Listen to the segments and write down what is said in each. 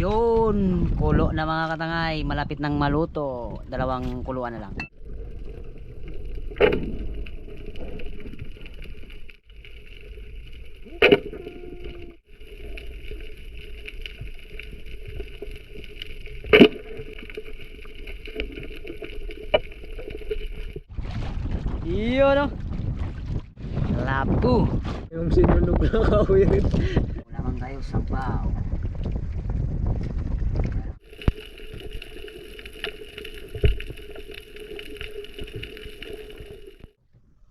Yun, kulo na mga katangay, malapit ng maluto. Dalawang kuluan na lang. Yun o. Labo. Yung sinunog na kawin. Wala man tayo sa bao.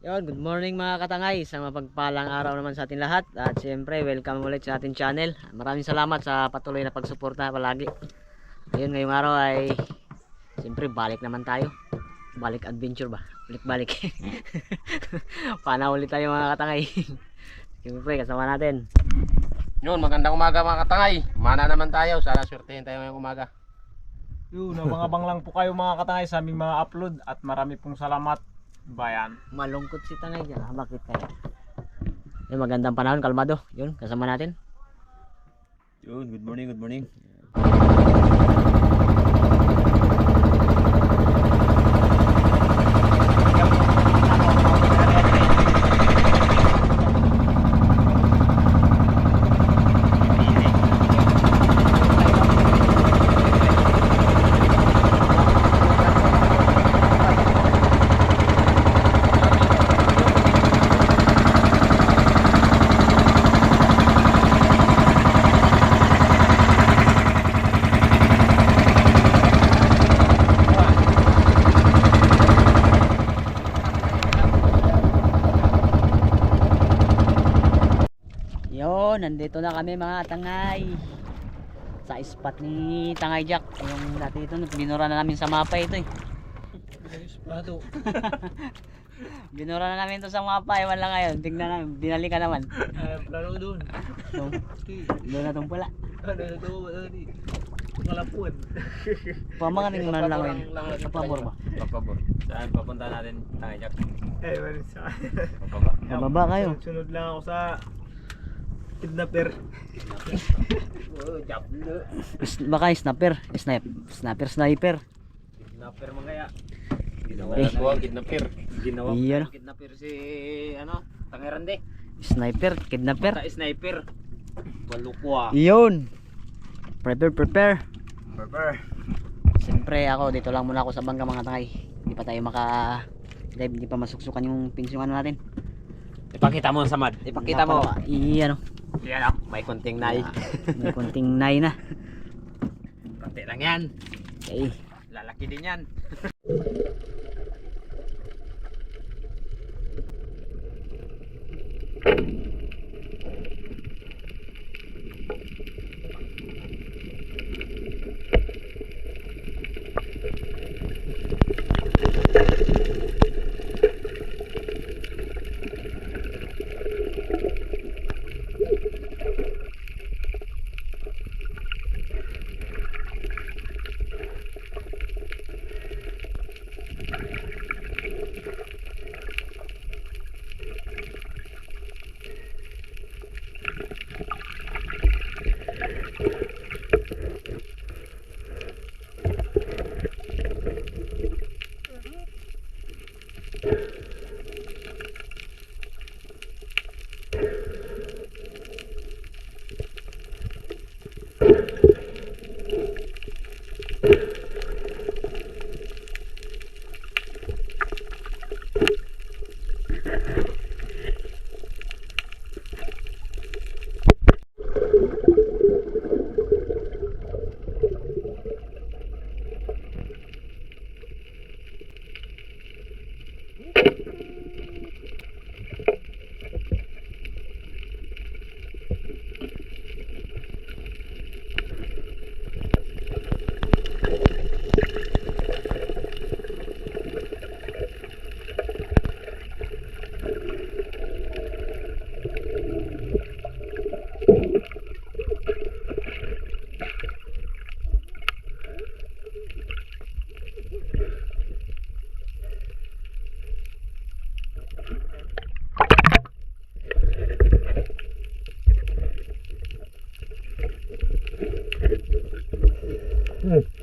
Yon, good morning mga katangay. Sa mapagpalang araw naman sa ating lahat. At siyempre, welcome ulit sa ating channel. Maraming salamat sa patuloy na pagsuporta palagi. Ayun, ngayong araw ay siyempre balik naman tayo. Balik adventure ba? Balik-balik. Pana ulit tayo mga katangay. siyempre, kasama natin. Yun, magandang umaga mga katangay. Mana naman tayo. Sana swertehin tayo ngayong umaga. Yun, abang-abang lang po kayo mga katangay sa aming mga upload at marami pong salamat. Bayan. malungkot si Tangay dyan. Ah, bakit kaya? Yung magandang panahon, kalmado. Yun, kasama natin. Yun, good morning, good morning. Yun, nandito na kami mga Tangay. Sa spot ni Tangay Jack. Yung dati ito, binura na namin sa mapa ito eh. Plato. Binura na namin ito sa mapa. Ewan lang ngayon. Tingnan namin. Binali ka naman. Ay, plano doon. So, doon na itong pula. Ano na ito? Kalapun. Pamanganing man lang ngayon. Sa pabor ba? Papabor. Saan papunta natin, Tangajak? Eh, wala sa Pababa. Mababa kayo. Sunod lang ako sa kidnapper. Oh. Is- Baka sniper. Sniper. Sniper, sniper. Kidnapper mo kaya? Ginawa Eh. na kidnapper. Ginawa Iyan. kidnapper si, ano, Tangerande. Sniper, kidnapper. Bata sniper. Balukwa. Yun. Prepare, prepare. Prepare. Siyempre ako, dito lang muna ako sa bangka mga tangay. Hindi pa tayo maka dive, hindi pa masuksukan yung pinsyungan natin. Ipakita mo sa mad. Ipakita mo. Iyan oh. Yan oh, may konting nai. May konting nai na. Konti lang yan. Okay. Lalaki din yan. Mm.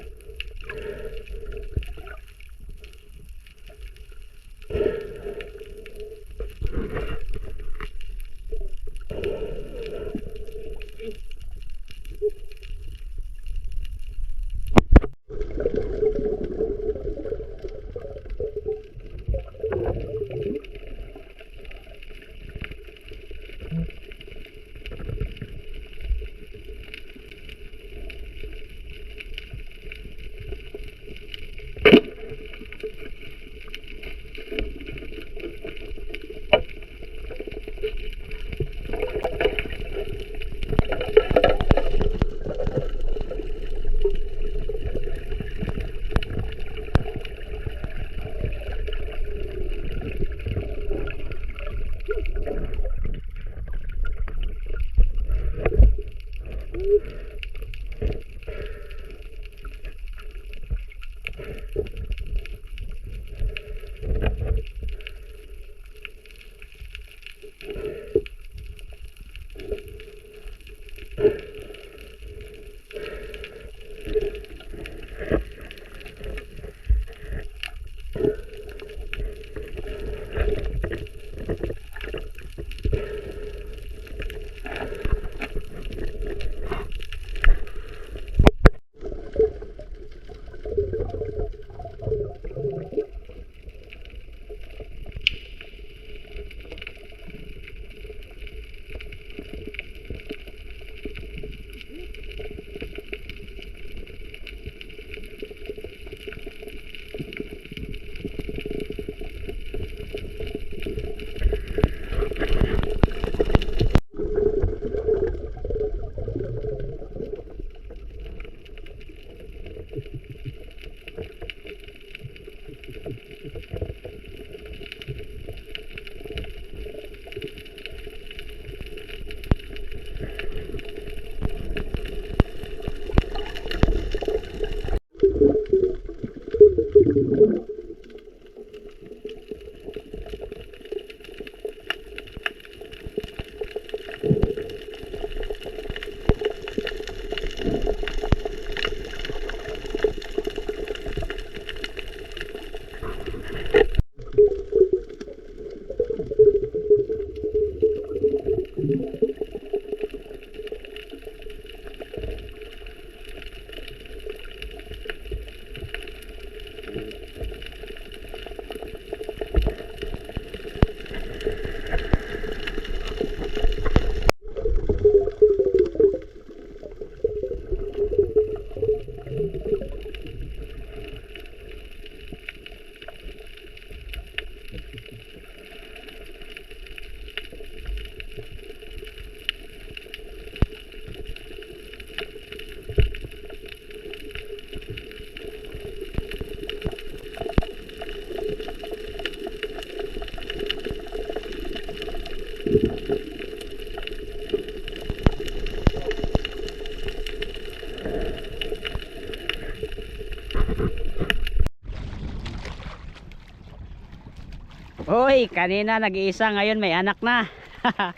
Uy, kanina nag-iisa ngayon may anak na.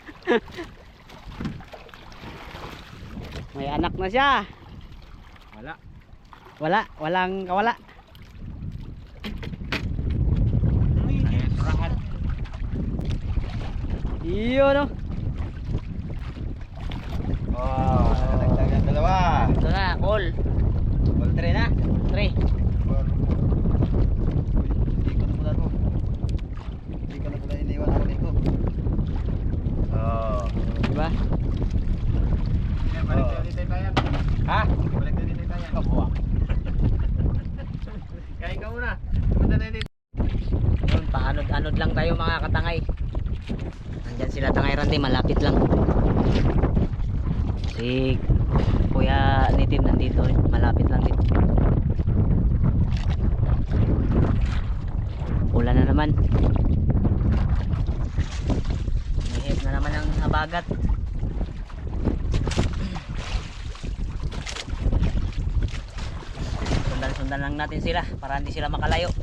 may anak na siya. Wala. Wala, walang kawala. Iyo no. Oh, nagdagan dalawa. Ito na, call. Call 3 na. 3. Diba? Balik na dito tayo. Ha? Balik na dito tayo. Kabuwa. Kaya ikaw muna. Punta na dito. Yun, paanod-anod lang tayo mga katangay. Nandyan sila tangay rande, malapit lang. Si Kuya Nitim nandito rin, malapit lang din. Ulan na naman. Mihit na naman ang habagat. Sundan-sundan lang natin sila para hindi sila makalayo.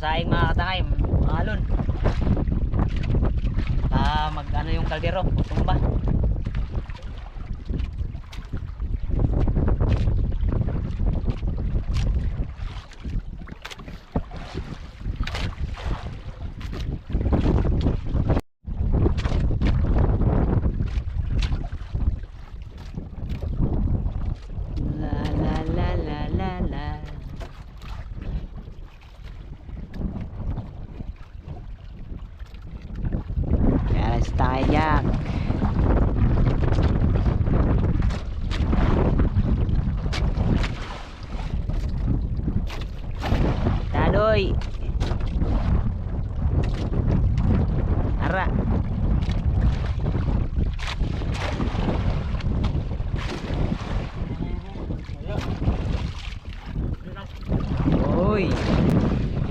saing mga katangay, mga alon. Ah, mag ano yung kaldero, tumba. Taloy. Ara. Uy.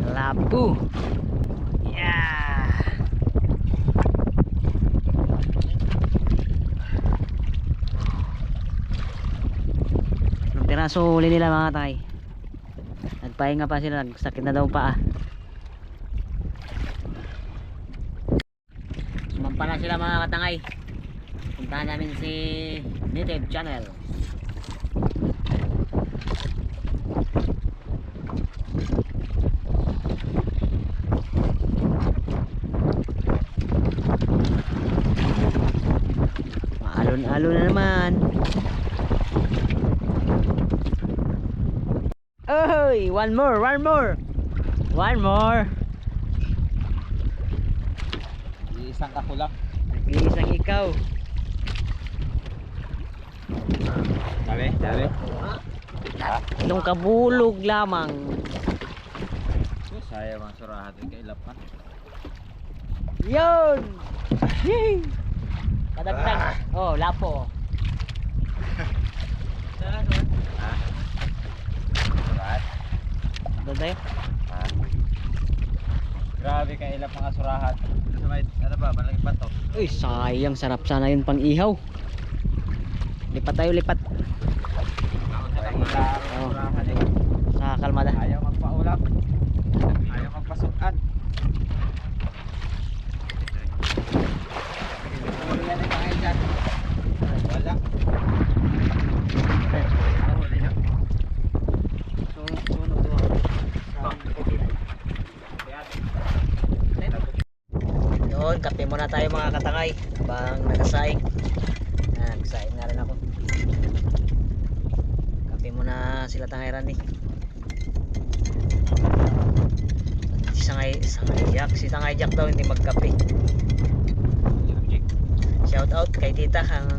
Lapu. Yeah. Ang piraso huli nila mga tay. Nagpahinga pa sila, nagsakit na daw pa. Sumampa na sila mga katangay. Puntahan namin si Native Channel. Maalon-alon na naman. Oy, one more, one more. One more. Isang kakulak. Isang ikaw. Dali, dali. Itong kabulog lamang. Saya mga surahat kay lapan. Yun! Yay! Kadagdag. Oh, lapo. Surahat. Doon tayo. Grabe kay ilap mga surahat. Sa may ano ba, malaking bato. Uy, sayang. Sarap sana yun pang ihaw. Lipat tayo, lipat. Oh. Sa kalmada. Ayaw magpaulap. Ayaw magpasukan. Huli yan yung mga dyan. Wala. Huli na. Sunod, sunod to. Yun, kape muna tayo mga katangay. Habang nagasaing. Ah, nagsaing na rin ako. Kape muna sila tangay Randy. Si Sangay, Sangay Jack. Si Sangay Jack daw hindi magkape. Shout out kay tita. Ang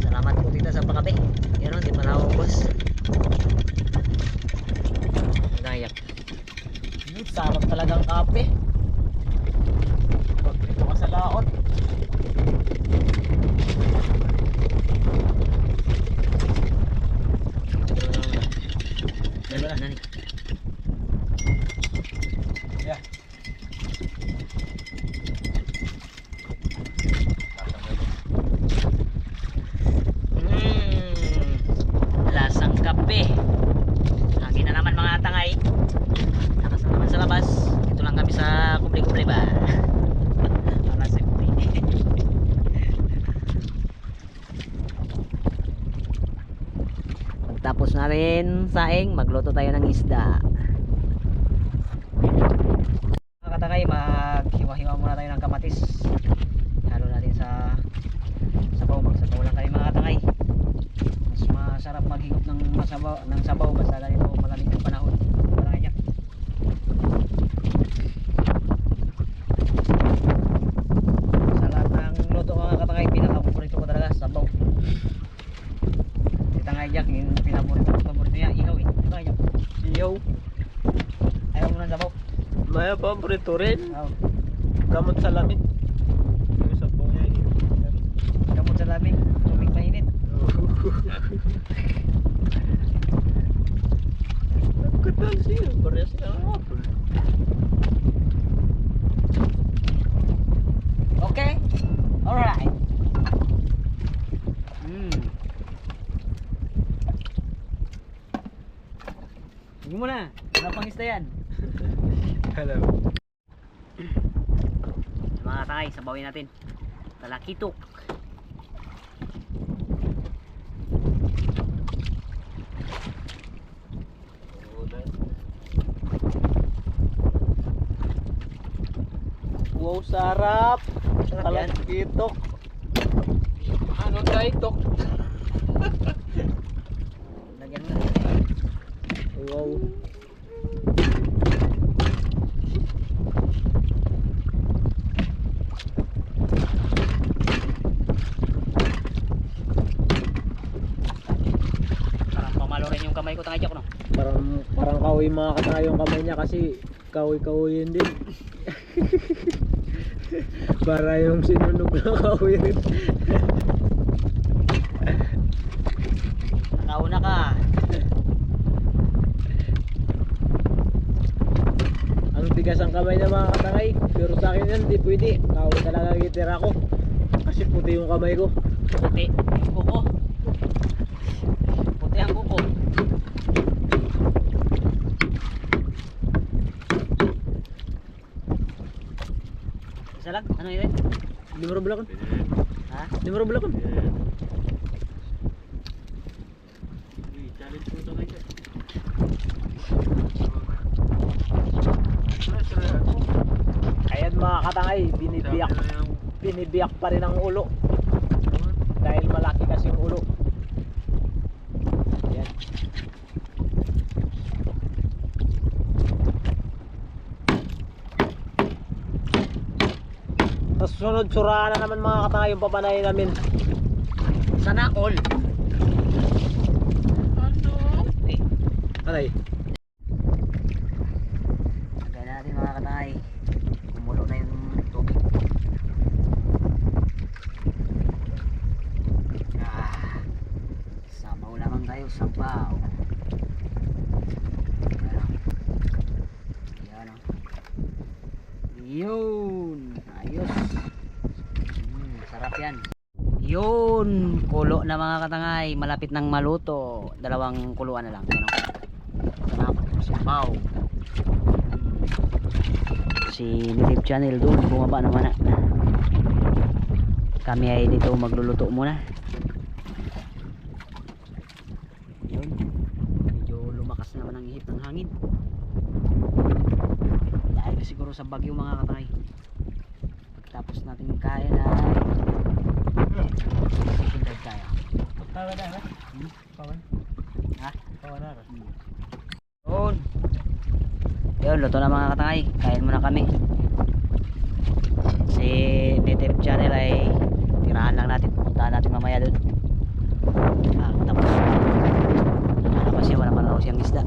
salamat po tita sa pakape. Yan o, hindi pa naubos. Sangay Jack. Sarap talagang kape. Pag dito ka sa laot. Dalawa lang, nani. Yeah. Mm, lasang kape. Hangin na naman mga tangay. Lakas na naman sa labas. Dito lang kami sa kubli-kubli ba. Para safety. Pagtapos namin saing, magluto tayo ng isda. Mga katangay, maghiwa-hiwa muna tayo ng kamatis. Halo natin sa sabaw. Magsabaw lang kayo mga katangay. Mas masarap maghigop ng masabaw, ng sabaw basta ganito malamig ng panahon. Katangay Jack. Sa lahat ng luto mga katangay, pinaka-paborito ko talaga sabaw. Si Tangay Jack, yung pinaborito ko, paborito niya, ihaw eh. Tangay Jack. Iyaw. Ayaw mo ng sabaw. Maya paborito rin. Oh. Gamot sa lamig. Yung sa po niya. Gamot sa lamig, tubig mainit. Nagkadal siya. Parehas na ang apple. Okay? Alright. Hmm. Sige mo na. Wala pang isda yan. Hello. Mga katangay, sabawin natin. Talakitok. Wow, sarap. Talakitok. Ano tayo tok? Lagyan nga. Wow. Parang pamalo rin yung kamay ko. Tangay ko no. Parang parang kahoy mga katay yung kamay niya kasi kahoy-kahoy yun din. Para yung sinunog na kahoy rin. Nakauna ka. Ang tigas ang kamay ng mga katangay. Pero sa akin yan, di pwede. Kahoy talaga gitira ko. Kasi puti yung kamay ko. Puti. Yung kuko. Puti ang kuko. Lang? Ano yun? Di mo rabulakon? Ha? Di mo rabulakon? Ayan mga katangay, binibiyak. Binibiyak pa rin ang ulo. Dahil malaki kasi yung ulo. Ayan. Tapos sunod suraan na naman mga katangay yung papanay namin. Sana all. Anay? Lagyan natin mga katangay. Kumulo na yung tubig. Ah, sabaw lamang tayo, sabaw. Ayan o. Ayan o. Yun. Ayos. Hmm, sarap yan. Yun. Kulo na mga katangay. Malapit ng maluto. Dalawang kuluan na lang. Ayan o. Sarap. Sabaw si Native Channel doon bumaba naman na kami ay dito magluluto muna yun medyo lumakas naman ang ihip ng hangin dahil siguro sa bagyo mga katay pagtapos natin kain ay tayo. Tawa na ha? Hmm? Pawan? ha? Pawan na yun. Yun luto na mga katangay. Kain muna kami. Si native channel ay tirahan lang natin. Puntahan natin mamaya doon ah, tapos. Nakalabas siya wala pa raw siyang isda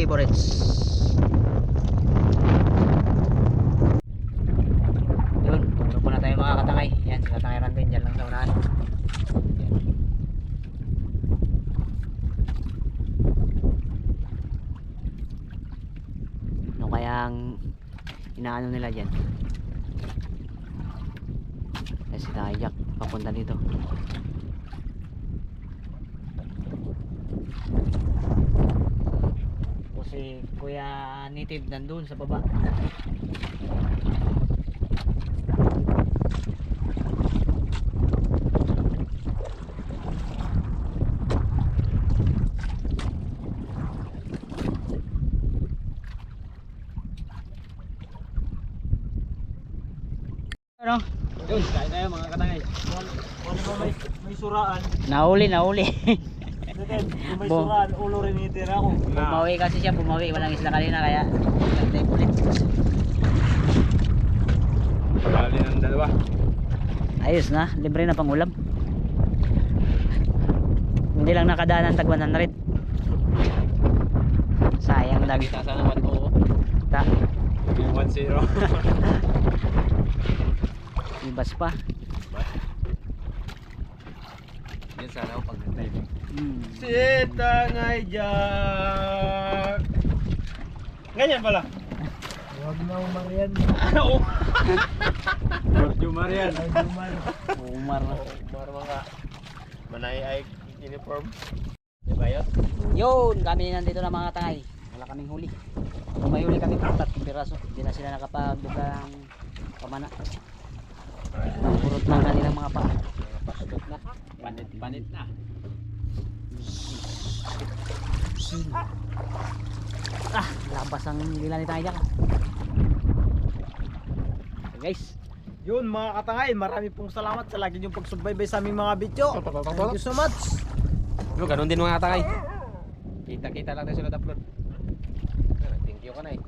favorites. Yun, grupo na tayo mga katangay. Yan, sila tangay rin din dyan lang sa unahan. Ano kayang inaano nila dyan? Kasi si Tayo Jack, papunta dito. O si Kuya Native nandun sa baba. Ano? Yun, kain tayo mga katangay. Kung may, may suraan, Nahuli, nahuli. Deden, kung may Bong. suraan, ulo rin itira ko. Bumawi kasi siya, bumawi. Walang isla kanina kaya nag-dive ulit. Bali ng dalawa. Ayos na, libre na pang ulam. Hindi lang nakadaan ng tag 100. Sayang lang. Kita sa naman ko. Ta, Yung 1-0. ibas pa. Yan sana ako pag nag-dive. Hmm. Sitangay Jack! Ganyan pala. Huwag na umarian. Ano? Yung Marian. Umar. Umar na. Umar mga manay ay uniform. Diba yun? Yun, kami nandito na mga tangay. Wala kaming huli. Kung may huli kami, tatlong piraso. Hindi na sila nakapagbuka ng pamana. Purot ng kanilang mga pa. Pasok na. Panit, panit na. Ah, labas ang lila ni tayo dyan. So guys, Yun mga katangay, marami pong salamat sa lagi niyong pagsubaybay sa aming mga video. Thank you so much. Yo, ganun din mga katangay. Kita-kita lang tayo sa upload. Thank you ka na eh.